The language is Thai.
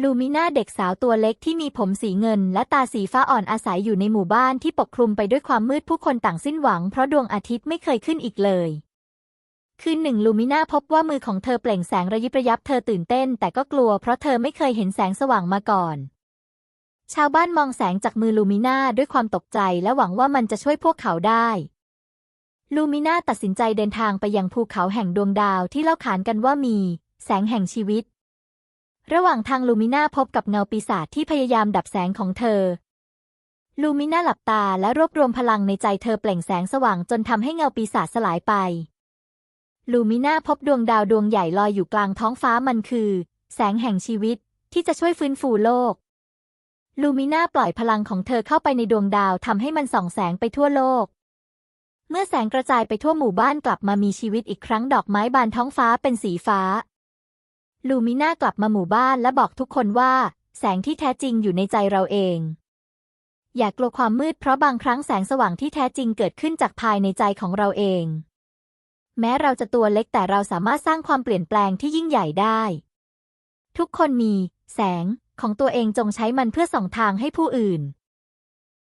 ลูมิน่าเด็กสาวตัวเล็กที่มีผมสีเงิน และตาสีฟ้าอ่อนอาศัยอยู่ในหมู่บ้านที่ปกคลุมไปด้วยความมืดผู้คนต่างสิ้นหวังเพราะดวงอาทิตย์ไม่เคยขึ้นอีกเลย คืนหนึ่งลูมิน่าพบว่ามือของเธอเปล่งแสงระยิบระยับเธอตื่นเต้นแต่ก็กลัวเพราะเธอไม่เคยเห็นแสงสว่างมาก่อน ชาวบ้านมองแสงจากมือลูมิน่าด้วยความตกใจและหวังว่ามันจะช่วยพวกเขาได้ลูมิน่าตัดสินใจเดินทางไปยังภูเขาแห่งดวงดาวที่เล่าขานกันว่ามี แสงแห่งชีวิต ระหว่างทางลูมิน่าพบกับเงาปีศาจที่พยายามดับแสงของเธอ ลูมิน่าหลับตาและรวบรวมพลังในใจเธอเปล่งแสงสว่างจนทำให้เงาปีศาจสลายไป ลูมิน่าพบดวงดาวดวงใหญ่ลอยอยู่กลางท้องฟ้ามันคือ แสงแห่งชีวิตที่จะช่วยฟื้นฟูโลก ลูมิน่าปล่อยพลังของเธอเข้าไปในดวงดาวทำให้มันส่องแสงไปทั่วโลก เมื่อแสงกระจายไปทั่วหมู่บ้านกลับมามีชีวิตอีกครั้งดอกไม้บานท้องฟ้าเป็นสีฟ้า ลูมิน่ากลับมาหมู่บ้านและบอกทุกคนว่า แสงที่แท้จริงอยู่ในใจเราเอง อย่ากลัวความมืดเพราะบางครั้งแสงสว่างที่แท้จริงเกิดขึ้นจากภายในใจของเราเอง แม้เราจะตัวเล็กแต่เราสามารถสร้างความเปลี่ยนแปลงที่ยิ่งใหญ่ได้ ทุกคนมี แสงของตัวเองจงใช้มันเพื่อส่องทางให้ผู้อื่น